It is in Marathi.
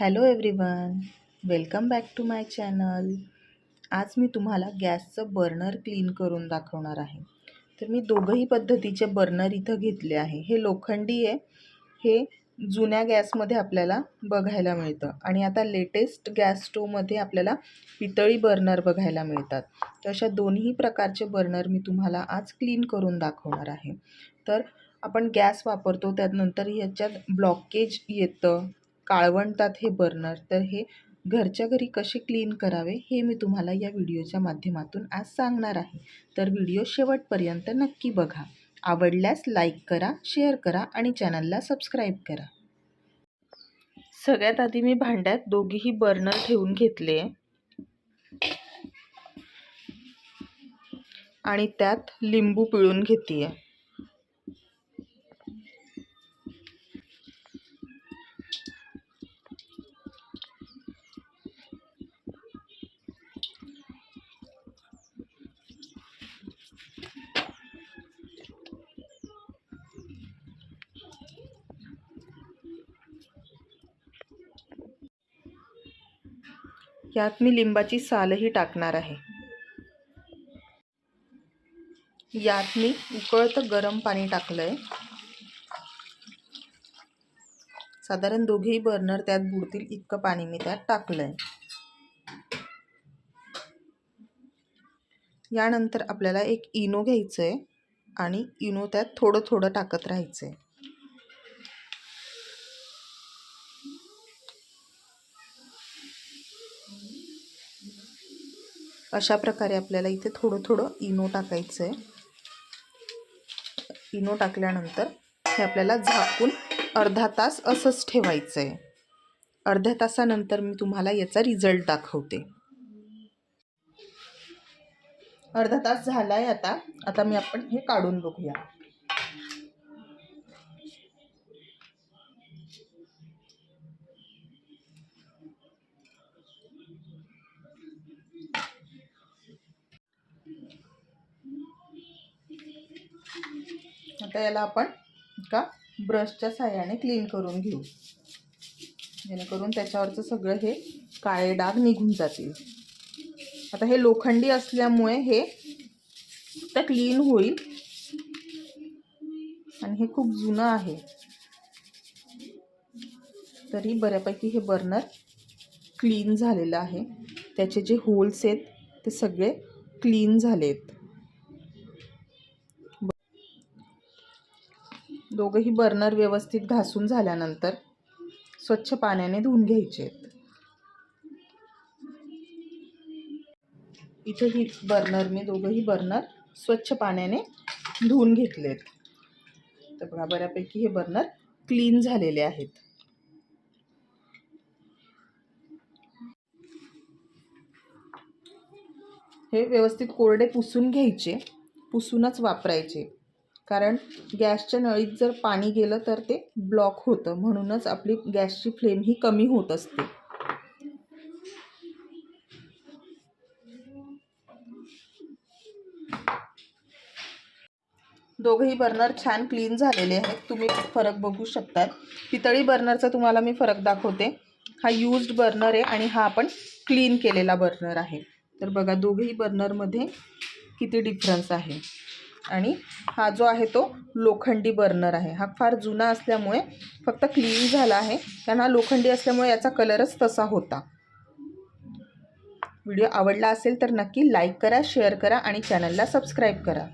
Hello everyone welcome back to my channel. आज मी तुम्हाला गॅसचं बर्नर क्लीन करून दाखवणार आहे. तर मी दोघंही पद्धतीचे बर्नर इथं घेतले आहे. हे लोखंडी आहे. हे जुन्या गॅसमध्ये आपल्याला बघायला मिळतं. आणि आता लेटेस्ट गॅस स्टोवमध्ये आपल्याला पितळी बर्नर बघायला मिळतात. तर अशा दोन्ही प्रकारचे बर्नर मी तुम्हाला आज क्लीन करून दाखवणार आहे. तर आपण गॅस वापरतो त्यानंतर ह्याच्यात ब्लॉकेज येतं. काळवंटात हे बर्नर तर हे घरच्या घरी कसे क्लीन करावे हे मी तुम्हाला या व्हिडिओच्या माध्यमातून आज सांगणार आहे. तर व्हिडिओ शेवटपर्यंत नक्की बघा. आवडल्यास लाईक करा शेअर करा आणि चॅनलला सबस्क्राईब करा. सगळ्यात आधी मी भांड्यात दोघीही बर्नर ठेवून घेतले. आणि त्यात लिंबू पिळून घेते यात मी लिंबाची सालही टाकणार आहे. यात मी उकळतं गरम पाणी टाकलं आहे साधारण दोघेही बर्नर त्यात बुडतील इतकं पाणी मी त्यात टाकलं आहे यानंतर आपल्याला एक इनो घ्यायचं आहे आणि इनो त्यात थोडं थोडं टाकत राहायचं आहे अशा प्रकारे आपल्याला इथे थोडं थोडं इनो टाकायचं आहे इनो टाकल्यानंतर हे आपल्याला झाकून अर्धा तास असंच ठेवायचं आहे अर्ध्या तासानंतर मी तुम्हाला याचा रिझल्ट दाखवते. अर्धा तास झाला आहे आता. आता मी आपण हे काढून बघूया. आता याला आपण एका ब्रशच्या साह्याने क्लीन करून घेऊ. जेणेकरून त्याच्यावरचं सगळं हे काळे डाग निघून जातील. आता हे लोखंडी असल्यामुळे हे तर क्लीन होईल. आणि हे खूप जुनं आहे. तरी बऱ्यापैकी हे बर्नर क्लीन झालेलं आहे. त्याचे जे होल्स आहेत ते सगळे क्लीन झालेत. दोघंही बर्नर व्यवस्थित घासून झाल्यानंतर स्वच्छ पाण्याने धुवून घ्यायचे आहेत. इथे ही बर्नर मी दोघंही बर्नर स्वच्छ पाण्याने धुवून घेतलेत तर बघा बऱ्यापैकी हे बर्नर क्लीन झालेले आहेत. हे व्यवस्थित कोरडे पुसून घ्यायचे पुसूनच वापरायचे. कारण गॅसच्या नळीत जर पाणी गेलं तर ते ब्लॉक होतं. म्हणूनच आपली गॅसची फ्लेम ही कमी होत असते. दोघंही बर्नर छान क्लीन झालेले आहेत. तुम्ही फरक बघू शकतात. पितळी बर्नरचा तुम्हाला मी फरक दाखवते. हा यूज्ड बर्नर आहे आणि हा आपण क्लीन केलेला बर्नर आहे. तर बघा दोघेही बर्नरमध्ये किती डिफरन्स आहे. आणि हा जो आहे तो लोखंडी बर्नर आहे. हा फार जुना असल्यामुळे फक्त क्लीन झाला आहे. कारण हा लोखंडी असल्यामुळे याचा कलरच तसा होता. व्हिडिओ आवडला असेल तर नक्की लाईक करा शेअर करा आणि चॅनलला सबस्क्राईब करा.